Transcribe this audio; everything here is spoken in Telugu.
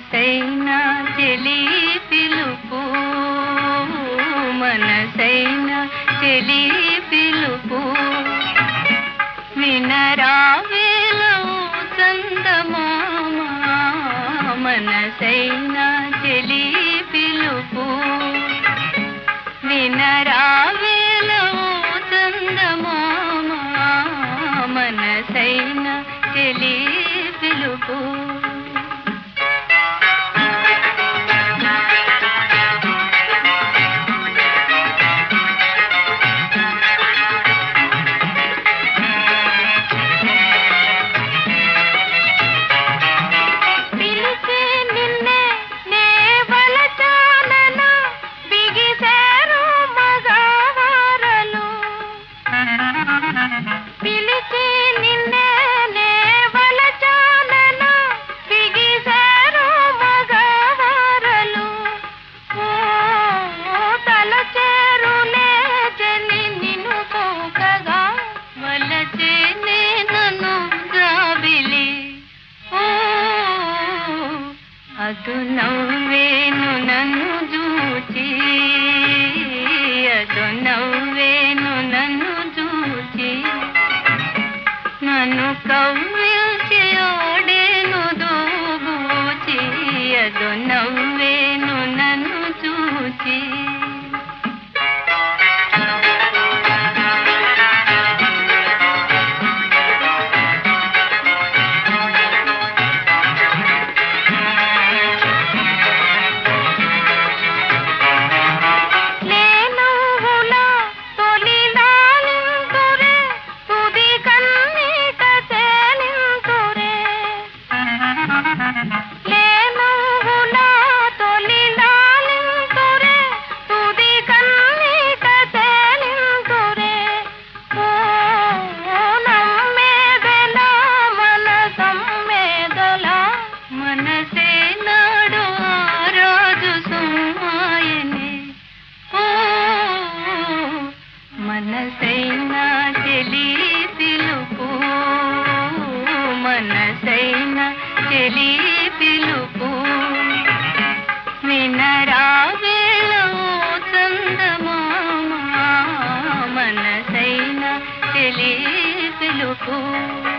మనసైనా చెలి పిలుపు మనసైనా చెలి పిలుపు. వినరావేలవు చందమామా మనసైనా చెలి పిలుపు. వినరావేలవు చందమామా మనసైనా చెలి పిలుపు. అదు నవ్వేను నన్ను చూచి. అదు నవ్వేను నన్ను చూచి. నన్ను కవ్విల్చి ఓడేను దూబూచి. అదు మనసే నాడు రాజు సుమాయనే. ఓ మనసైనా చెలి పిలుపు. మనసైనా చెలి పిలుపు. వినరా చందమామ మనసైనా చెలి పిలుపు.